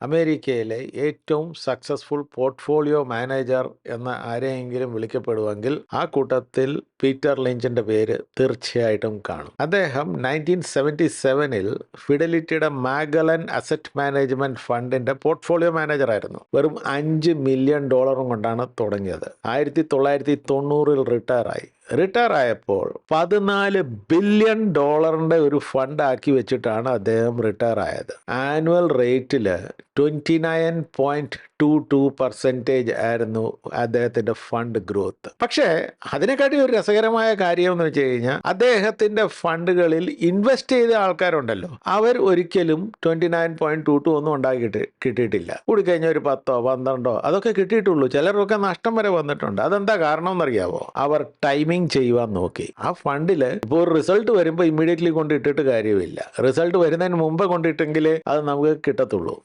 അമേരിക്കയിലെ ഏറ്റവും successful portfolio manager എന്ന ആരെയെങ്കിലും വിളിക്കപ്പെടുമെങ്കിൽ ആ കൂട്ടത്തിൽ പീറ്റർ ലിഞ്ചിന്റെ പേര് തീർച്ചയായിട്ടും കാണും. അദ്ദേഹം നയന്റീൻ സെവന്റി സെവനിൽ ഫിഡലിറ്റിയുടെ മാഗലൻ അസറ്റ് മാനേജ്മെന്റ് ഫണ്ടിന്റെ പോർട്ട്ഫോളിയോ മാനേജർ ആയിരുന്നു. വെറും അഞ്ച് മില്യൺ ഡോളറും കൊണ്ടാണ് തുടങ്ങിയത്. ആയിരത്തി തൊള്ളായിരത്തി തൊണ്ണൂറിൽ റിട്ടയർ ആയപ്പോൾ പതിനാല് ബില്യൺ ഡോളറിന്റെ ഒരു ഫണ്ട് ആക്കി വെച്ചിട്ടാണ് അദ്ദേഹം റിട്ടയർ ആയത്. ആനുവൽ റേറ്റിൽ twenty nine point two two percentage ആയിരുന്നു അദ്ദേഹത്തിന്റെ ഫണ്ട് ഗ്രോത്ത്. പക്ഷേ അതിനെക്കാട്ടി ഒരു രസകരമായ കാര്യം എന്ന് വെച്ച് കഴിഞ്ഞാൽ അദ്ദേഹത്തിന്റെ ഫണ്ടുകളിൽ ഇൻവെസ്റ്റ് ചെയ്ത ആൾക്കാരുണ്ടല്ലോ. അവർ ഒരിക്കലും twenty nine point two two ഒന്നും ഉണ്ടാക്കിയിട്ട് കിട്ടിയിട്ടില്ല. കൂടിക്കഴിഞ്ഞ ഒരു പത്തോ പന്ത്രണ്ടോ അതൊക്കെ കിട്ടിയിട്ടുള്ളൂ. ചിലർക്കൊക്കെ നഷ്ടം വരെ വന്നിട്ടുണ്ട്. അതെന്താ കാരണം എന്നറിയാവോ? അവർ ടൈമിംഗ് ചെയ്യുവാൻ നോക്കി. ആ ഫണ്ടിൽ ഇപ്പോൾ ഒരു റിസൾട്ട് വരുമ്പോൾ ഇമ്മീഡിയറ്റ്ലി കൊണ്ട് ഇട്ടിട്ട് കാര്യമില്ല. റിസൾട്ട് വരുന്നതിന് മുമ്പ് കൊണ്ടിട്ടെങ്കിൽ അത് നമുക്ക് കിട്ടത്തുള്ളൂ.